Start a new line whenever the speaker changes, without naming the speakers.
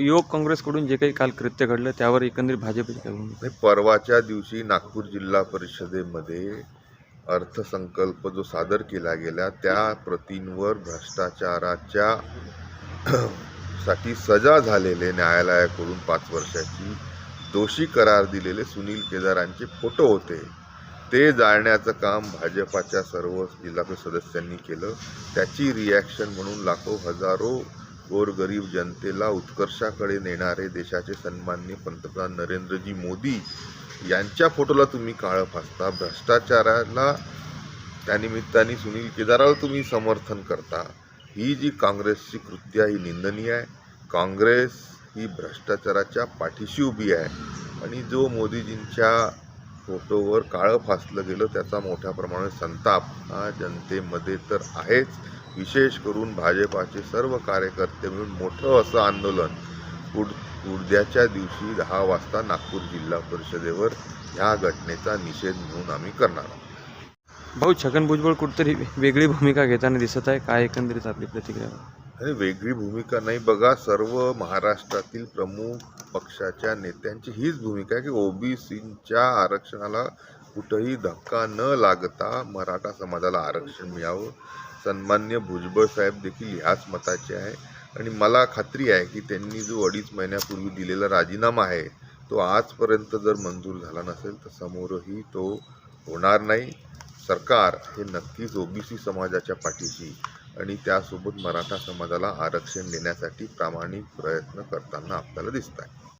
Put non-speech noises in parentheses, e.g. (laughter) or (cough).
युवक काँग्रेसकडून जे काही काल कृत्य घडलं त्यावर एकंदरीत भाजपची
परवाच्या दिवशी नागपूर जिल्हा परिषदेमध्ये अर्थसंकल्प जो सादर केला गेला त्या प्रतींवर भ्रष्टाचाराच्या (clears throat) साठी सजा झालेले न्यायालयाकडून पाच वर्षाची दोषी करार दिलेले सुनील केदारांचे फोटो होते. ते जाळण्याचं काम भाजपाच्या सर्व जिल्हा परिषद सदस्यांनी केलं. त्याची रिॲक्शन म्हणून लाखो हजारो गोरगरीब जनतेला उत्कर्षाकडे नेणारे देशाचे सन्माननीय पंतप्रधान नरेंद्रजी मोदी यांच्या फोटोला तुम्ही काळं फासता भ्रष्टाचाराला त्यानिमित्ताने सुनील केदाराला तुम्ही समर्थन करता. ही जी काँग्रेसची कृत्य ही निंदनीय आहे. काँग्रेस ही भ्रष्टाचाराच्या पाठीशी उभी आहे. आणि जो मोदीजींच्या फोटोवर काळं फासलं गेलं त्याचा मोठ्या प्रमाणात संताप हा जनतेमध्ये तर आहेच. विशेष करून भाजपाचे सर्व कार्यकर्ते मिळून मोठं असं आंदोलन उड उद्याच्या दिवशी दहा वाजता नागपूर जिल्हा परिषदेवर ह्या घटनेचा निषेध म्हणून आम्ही करणार आहोत.
भाऊ छगन भुजबळ कुठेतरी वेगळी भूमिका घेताना दिसत आहे. काय एकंदरीत आपली प्रतिक्रिया?
आणि वेगळी भूमिका नाही. बघा सर्व महाराष्ट्रातील प्रमुख पक्षाच्या नेत्यांची हीच भूमिका आहे की ओबीसीच्या आरक्षणाला कुठंही धक्का न लागता मराठा समाजाला आरक्षण मिळावं. सन्मान्य भुजबळ साहेब देखील ह्याच मताचे आहे. आणि मला खात्री आहे की त्यांनी जो अडीच महिन्यापूर्वी दिलेला राजीनामा आहे तो आजपर्यंत जर मंजूर झाला नसेल तर समोरही तो होणार नाही. सरकार हे नक्कीच ओबीसी समाजाच्या पाठीशी आणि त्यासोबत मराठा समाजाला आरक्षण देण्यासाठी प्रामाणिक प्रयत्न करताना आपल्याला दिसत आहे.